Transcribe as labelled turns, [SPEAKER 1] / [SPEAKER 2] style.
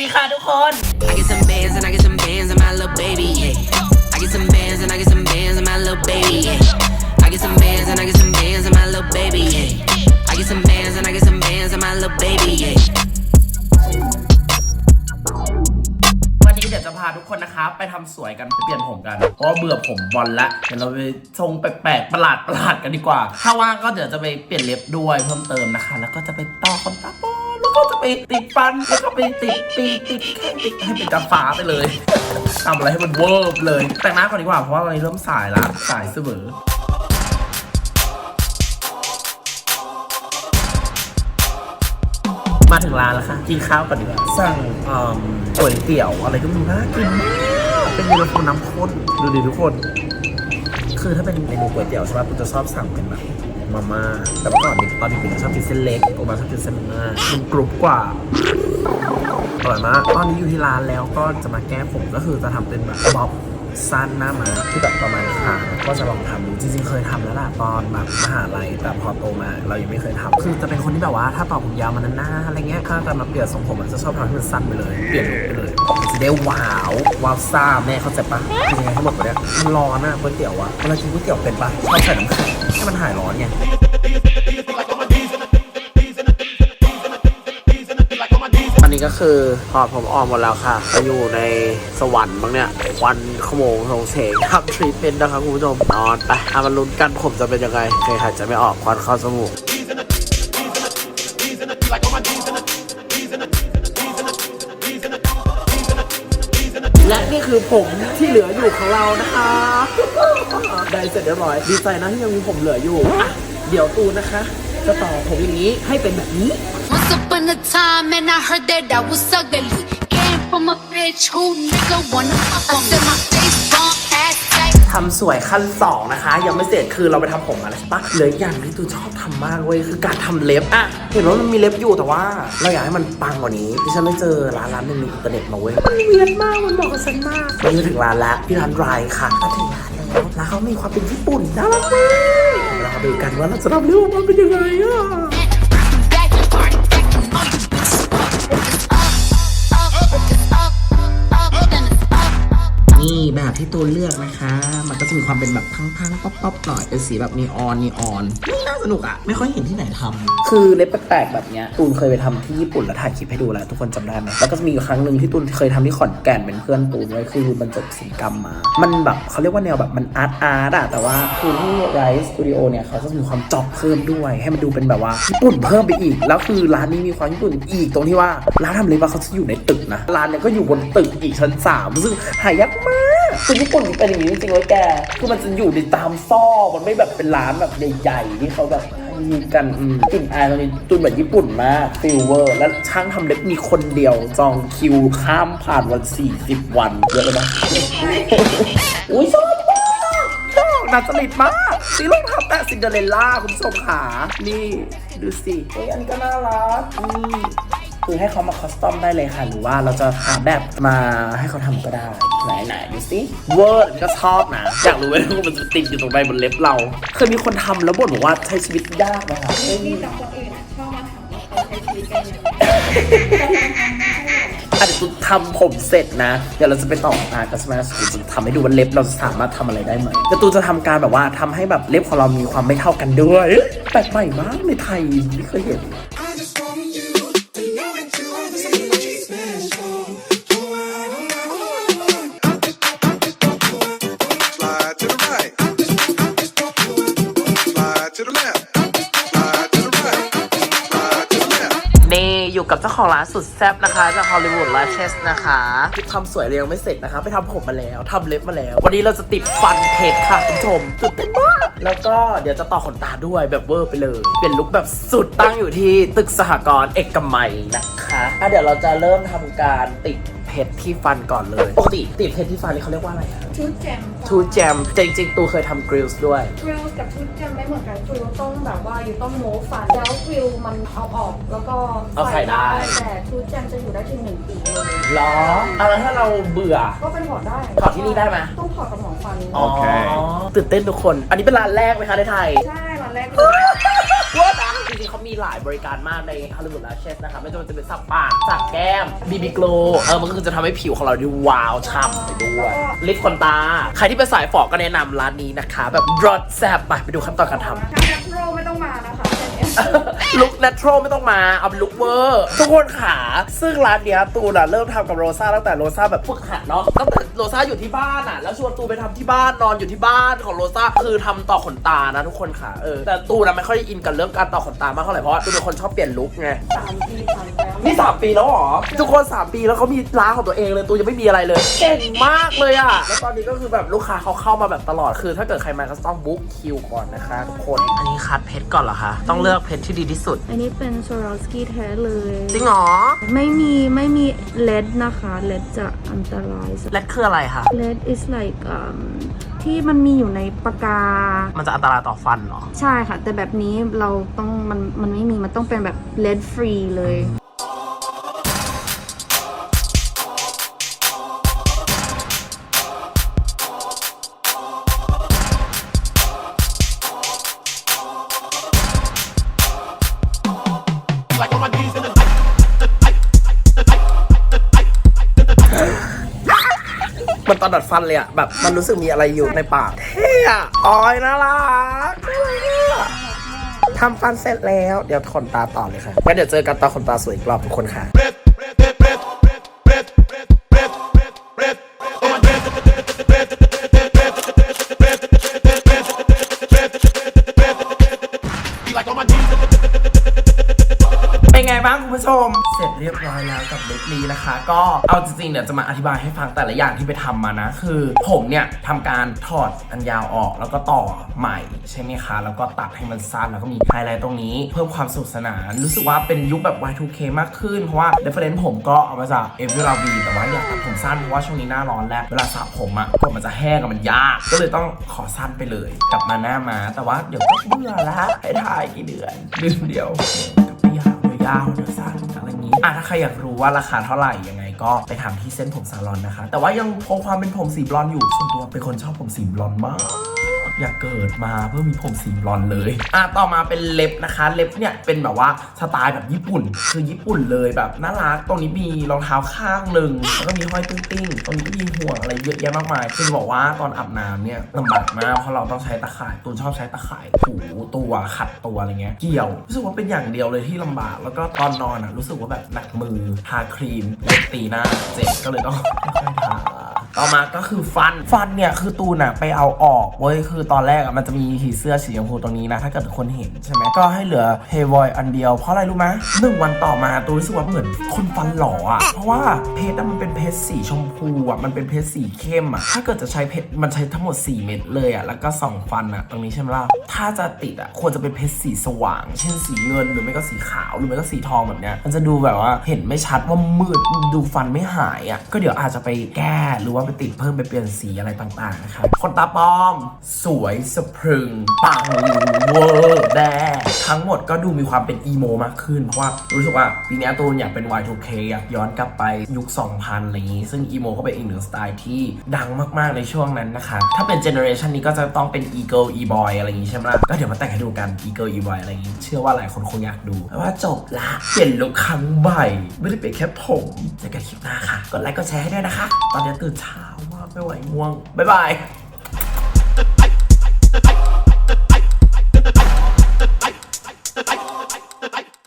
[SPEAKER 1] ดีค่ะทุกคน
[SPEAKER 2] I get some bands and I get some bands and my little baby, yeah. I get some bands and I get some bands and my little baby, yeah. I get some bands and I get some bands and my little baby, yeah. I get some bands and I get some bands and my little baby, yeah.
[SPEAKER 1] วันนี้เดี๋ยวจะพาทุกคนนะคะ ไปทำสวยกันไปเปลี่ยนผมกันเพราะว่าเบื่อผมบอลละเดี๋ยวเราไปทรงแปลกๆประหลาดประหลาดๆกันดีกว่า ถ้าว่างก็เดี๋ยวจะไปเปลี่ยนเล็บด้วยเพิ่มเติมนะคะ แล้วก็จะไปต่อขนตาปลอมแล้ว ก็จะไปติดฟันแล้วก็ไปติดปีกติดแข้งติดให้เป็นกระฟ้าไปเลยทำอะไรให้มันเวิร์บเลย แต่งหน้าก่อนดีกว่าเพราะว่าวันนี้เริ่มสายละสายเสมอมาถึงร้านแล้วค่ะ กินข้าวก่อนดีกว่าสั่งเอิ่มก๋วยเตี๋ยวอะไรก็ไม่รู้น่ากินมากเป็นเมนูฟูน้ำข้นดูดิทุกคน คือถ้าเป็นเมนูก๋วยเตี๋ยวใช่ป่ะผมจะชอบสั่งเป็นแบบ มาม่าแต่เมื่อก่อนเด็กตอนเด็กๆชอบกินเส้นเล็กโอมาชอบกินเส้นมาม่ามันกรุบกว่าอร่อยมากตอนนี้อยู่ที่ร้านแล้วก็จะมาแก้ผมก็คือจะทำเป็นแบบบ๊อบสั้นหน้ามาที่แบบประมาณขาก็จะลองทำดูจริงๆ เคยทำแล้วล่ะตอนแบบมหาลัยแต่พอโตมา เรายังไม่เคยทำคือจะเป็นคนที่แบบว่า ถ้าต่อผมยาวมันนาอะไรเงี้ยถ้าจะมาเปลี่ยนทรงผมมันจะชอบทำให้มันสั้นไปเลยเปลี่ยนลุคไปเลยจะได้ว้าวว้าวซ่าแม่เข้าใจปะคือยังไงทั้งหมดเนี่ยมันร้อนอะก๋วยเตี๋ยวอะเวลากินก๋วยเตี๋ยวเป็นปะชอบใส่น้ำแข็ง มันหายร้อนไงอันนี้ก็คือพอผมออกหมดแล้วค่ะไปอยู่ในสวรรค์บ้างเนี่ยควันขโมงทงเสงทำทรีทเมนต์นะครับคุณผู้ชมนอนไปเอามาลุ้นกันผมจะเป็นยังไงใครหายใจไม่ออกควันเข้าจมูก คือผมที่เหลืออยู่ของเรานะคะได้เสร็จเรียบร้อยดีใจนะที่ยังมีผมเหลืออยู่อะเดี๋ยวตูนนะคะ จะต่อผมอย่างนี้ให้เป็นแบบนี้
[SPEAKER 3] Once upon a time, and I heard that I was ugly. Came from a bitch who nigga wanna fuck on me.
[SPEAKER 1] ทำสวยขั้นสองนะคะ ยังไม่เสร็จคือเราไปทำผมมาแล้วใช่ปะเหลืออกอย่างที่ตูชอบทำมากเว้ยคือการทำเล็บอะเห็นว่ามันมีเล็บอยู่แต่ว่า เราอยากให้มันปังกว่านี้ที่ฉันไปเจอร้านร้านหนึงในอินเทอร์เน็ตมาเว้ยมันเวียนมากมันบอกกับฉันมากวันนี้ถึงร้านแล้วที่ร้านไรค่ะมาถึงร้านแล้วร้านเขามีความเป็นญี่ปุ่นน่ารักมากเรามาดูกันว่าเราจะทำเรื่องออกมาเป็นยังไงอะ
[SPEAKER 3] Back, part, back, you know you bitch. It's up, up, it's up, up, then it's up, up.
[SPEAKER 1] นี่แบบที่ตูนเลือกนะคะมันก็จะมี ความเป็นแบบพังๆ ป๊อปๆหน่อยเป็นสีแบบนีออนนีออนนี่น่าสนุกอะไม่ค่อยเห็นที่ไหนทำคือเล็บแปลกๆแบบเนี้ยตูนเคยไปทำที่ญี่ปุ่นแล้วถ่ายคลิปให้ดูแล้วทุกคนจำได้ไหมแล้วก็จะมีอยู่ครั้งหนึ่งที่ตูนเคยทำที่ขอนแก่นเป็นเพื่อนตูนไว้คือมันจบศิลปกรรมมา มันแบบเขาเรียกว่าแนวแบบมันอาร์ตอาร์ตอะแต่ว่าคือที่ไรส์สตูดิโอเนี่ยเขาจะมีความจอบเพิ่มด้วย ให้มันดูเป็นแบบว่าญี่ปุ่นเพิ่มไปอีก แล้วคือร้านนี้มีความญี่ปุ่นอีกตรงที่ว่าร้านทำเล็บเขาจะอยู่ในตึกนะร้านเนี่ยก็อยู่บนตึกอีกชั้นสามซึ่งหายากมาก คือญี่ปุ่นเป็นอย่างนี้จริงๆเว้ยแก คือมันจะอยู่ในตามซอกมันไม่แบบเป็นร้านแบบใหญ่ๆที่เขาแบบมีกันอืมกลิ่นอายตรงนี้ตุนแบบญี่ปุ่นมากฟิลเวอร์ แล้วช่างทำเล็บมีคนเดียวจองคิวข้ามผ่านวัน 40 วันเยอะเลยนะอุ้ยชอบมากชอบน่าจริตมากสีรองเท้าแตะซินเดอเรลล่าคุณผู้ชมขานี่ ดูสิเฮ้ยอันก็น่ารักนี่คือให้เขามาคอสตอมได้เลยค่ะ หรือว่าเราจะหาแบบมาให้เขาทำก็ได้ ไหนไหนๆดูสิเวิร์ดก็ชอบนะ อยากรู้ไหมว่ามันจะติดอยู่ตรงไหนบนเล็บเรา เคยมีคนทำแล้วบ่นบอกว่าใช้ชีวิตยากไหมคะ
[SPEAKER 4] ที่จากคนอื่นอะชอบมาถามว่าเขาใช้ชีวิตกันยังไง
[SPEAKER 1] อะเดี๋ยวตูทำผมเสร็จนะ เดี๋ยวเราจะไปต่ออาร์ตกันใช่ไหมตูจะทำให้ดูว่าเล็บเราจะสามารถทำอะไรได้ไหมแต่ตูจะทำการแบบว่าทำให้แบบเล็บของเรามีความไม่เท่ากันด้วยแปลกใหม่มากในไทยไม่เคยเห็น
[SPEAKER 5] Slide
[SPEAKER 1] นี่อยู่กับเจ้าของร้านสุดแซ่บนะคะ จากฮอลลีวูดลาเชสนะคะที่ทำสวยเรียงไม่เสร็จนะคะ ไปทำผมมาแล้วทำเล็บมาแล้ว วันนี้เราจะติดฟันเพชรค่ะคุณผู้ชมตื่นเต้นมากแล้วก็เดี๋ยวจะต่อขนตาด้วยแบบเวอร์ไปเลย เปลี่ยนลุคแบบสุดตั้งอยู่ที่ตึกสหกรณ์เอกมัยนะคะอะเดี๋ยวเราจะเริ่มทำการติด เพชรที่ฟันก่อนเลยปกติติดเพชรที่ฟันนี่เขาเรียกว่าอะไรอะ
[SPEAKER 4] ชุดแจม
[SPEAKER 1] ทูแจมแต่จริงๆ ตูเคยทำกริลส์ด้วย
[SPEAKER 4] กริลกับชุดแจมไม่เหมือนกันกริลต้องแบบว่าอยู่ต้องโม้ฟันแล้วกริลมันเอาออกแล้วก็
[SPEAKER 1] เอาใส่ได้
[SPEAKER 4] แต่ชุดแจมจะอยู่ได้ถึงหนึ่งปีเลย
[SPEAKER 1] หรออะแล้วถ้าเราเบื่อ
[SPEAKER 4] ก็เป็นถอดได้
[SPEAKER 1] ถอดที่นี่ได้ไหม
[SPEAKER 4] ต้องถอดกับหมอฟัน
[SPEAKER 1] อ๋อตื่นเต้นทุกคน อันนี้เป็นร้านแรกไหมคะในไทย
[SPEAKER 4] ใช่ร้าน แรก
[SPEAKER 1] ว่าจริงๆเขามีหลายบริการมากในฮอลลีวูดลาเชสนะคะไม่ว่าจะเป็นสักปากสักแก้มบีบีโกลเออมันก็คือจะทำให้ผิวของเราดูวาวฉ่ำไปด้วยลิปขนตา ใครที่เป็นสายฝอก็แนะนำร้านนี้นะคะ แบบรสแซ่บไปไปดูขั้นตอนการทำ
[SPEAKER 4] ลุคเน
[SPEAKER 1] t ท r a l ไม่ต้องมาเอาลุคเวอร์ทุกคนขาซึ่งร้านเนี้ยตูนอะเริ่มทำกับโรซ่าตั้งแต่โรซ่าแบบฝึกหัดเนาะตั้งแต่โรซ่าอยู่ที่บ้านอะแล้วชวนตูนไปทำที่บ้านนอนอยู่ที่บ้านของโรซ่าคือทำต่อขนตานะทุกคนขาเออแต่ตูนอะไม่ค่อยอินกับเรื่องการต่อขนตามากเท่าไหร่เพราะตูนเป็นคนชอบเปลี่ยนลุคไง
[SPEAKER 4] สามปีผ่านแล้ว
[SPEAKER 1] นี่สามปีแล้วเหรอ ทุกคนสามปีแล้วเขามีร้านของตัวเองเลย ตูนยังไม่มีอะไรเลย เก่งมากเลยอะแล้วตอนนี้ก็คือแบบลูกค้าเขาเข้ามาแบบตลอด คือ ถ้าเกิดใครมาก็ต้องบุ๊กคิวก่อนนะคะทุกคน อันนี้คัดเพชรก่อนเหรอคะ ต้องเลือกเพชรที่ดีที่สุด
[SPEAKER 6] อันนี้เป็นโซรอสกี้แท้เลย
[SPEAKER 1] จริงเหรอ
[SPEAKER 6] ไม่มีไม่มีเลดนะคะเลดจะอันตราย
[SPEAKER 1] และคืออะไรคะ
[SPEAKER 6] เลด is like um, ที่มันมีอยู่ในปากกา
[SPEAKER 1] มันจะอันตรายต่อฟันเหรอ
[SPEAKER 6] ใช่ค่ะ แต่แบบนี้เราต้องมันมันไม่มี มันต้องเป็นแบบเลดฟรีเลย
[SPEAKER 1] มันตอนดัดฟันเลยอะแบบมันรู้สึกมีอะไรอยู่ในปากเท่อะออยน่ารักทำฟันเสร็จแล้ว เดี๋ยวขนตาต่อเลยค่ะงั้นเดี๋ยวเจอกันตอนขนตาสวยอีกรอบทุกคนค่ะ ผู้ชม เสร็จเรียบร้อยแล้วกับลุคนี้นะคะ ก็เอาจริงๆเดี๋ยวจะมาอธิบายให้ฟังแต่ละอย่างที่ไปทำมานะ คือ ผมเนี่ยทำการถอดอันยาวออกแล้วก็ต่อใหม่ใช่ไหมคะ แล้วก็ตัดให้มันสั้นแล้วก็มีไฮไลท์ตรงนี้ เพิ่มความสนุกสนาน รู้สึกว่าเป็นยุคแบบ Y2K มากขึ้น เพราะว่า reference ผมก็เอามาจากเอเวิลาวีแต่ว่าอยากตัดผมสั้นเพราะว่าช่วงนี้หน้าร้อนแล้วเวลาสระผมอะผมมันจะแห้งอะมันยาก ก็เลยต้องขอสั้นไปเลย กลับมาหน้ามา แต่ว่าเดี๋ยวก็เบื่อละให้ถ่ายกี่เดือนเดือนเดียว ดาวเดี๋ยวยาวเดี๋ยวสั้นอะไรอย่างนี้อะถ้าใครอยากรู้ว่าราคาเท่าไหร่ยังไงก็ไปถามที่เส้นผมซาลอนนะคะ แต่ว่ายังคงความเป็นผมสีบลอนด์อยู่ส่วนตัวเป็นคนชอบผมสีบลอนด์มาก อย่าเกิดมาเพื่อมีผมสีบลอนด์เลย อะต่อมาเป็นเล็บนะคะ เล็บเนี่ยเป็นแบบว่าสไตล์แบบญี่ปุ่น คือญี่ปุ่นเลยแบบน่ารักตรงนี้มีรองเท้าข้างหนึ่งแล้วก็มีห้อยติ้งๆตรงนี้ก็มีห่วงอะไรเยอะแยะมากมาย คือบอกว่าตอนอาบน้ำเนี่ยลำบากมากเพราะเราต้องใช้ตะข่ายตูนชอบใช้ตะข่ายถูตัวขัดตัวอะไรเงี้ยเกี่ยวรู้สึกว่าเป็นอย่างเดียวเลยที่ลำบาก แล้วก็ตอนนอนอะรู้สึกว่าแบบหนักมือทาครีมเล็บตีหน้าเจ็บก็เลยต้องค่อยๆทา ต่อมาก็คือฟัน ฟันเนี่ยคือตูนอะไปเอาออกเว้ยคือตอนแรกอะมันจะมีผีเสื้อสีชมพูตรงนี้นะถ้าเกิดคนเห็นใช่ไหมก็ให้เหลือเฮวอยอันเดียวเพราะอะไรรู้ไหมหนึ่งวันต่อมาตูนรู้สึกว่าเหมือนคนฟันหล่ออะเพราะว่าเพชรอะมันเป็นเพชรสีชมพูอะมันเป็นเพชรสีเข้มอะถ้าเกิดจะใช้เพชรมันใช้ทั้งหมด 4 เม็ดเลยอะแล้วก็สองฟันอะตรงนี้ใช่ไหมล่ะถ้าจะติดอะควรจะเป็นเพชรสีสว่าง เช่นสีเงินหรือไม่ก็สีขาวหรือไม่ก็สีทองแบบเนี้ยมันจะดูแบบว่าเห็นไม่ชัดว่ามืดดูฟันไม่หายอะก็เดี๋ยวอาจจะไปแก้หรือว่าไปติดเพิ่มไปเปลี่ยนสีอะไรต่างๆนะครับคนตาปลอม สวยสะพรึงปังเวอร์ ทั้งหมดก็ดูมีความเป็นอีโมมากขึ้น เพราะว่ารู้สึกว่าปีนี้ตูนอยากเป็น Y2K อยากย้อนกลับไปยุค 2000 อะไรอย่างนี้ ซึ่งอีโมก็เป็นอีกหนึ่งสไตล์ที่ดังมากๆในช่วงนั้นนะคะ ถ้าเป็นเจเนอเรชันนี้ก็จะต้องเป็น e girl e boy อะไรอย่างนี้ใช่ไหมล่ะก็เดี๋ยวมาแต่งให้ดูกัน e girl e boy อะไรอย่างนี้ เชื่อว่าหลายคนคงอยากดูแต่ว่าจบละเปลี่ยนลุคครั้งใหม่ไม่ได้เปลี่ยนแค่ผมเจอกันคลิปหน้าค่ะกดไลค์กดแชร์ให้ด้วยนะคะ ตอนนี้ตื่นเช้ามากไม่ไหวง่วงบ๊ายบาย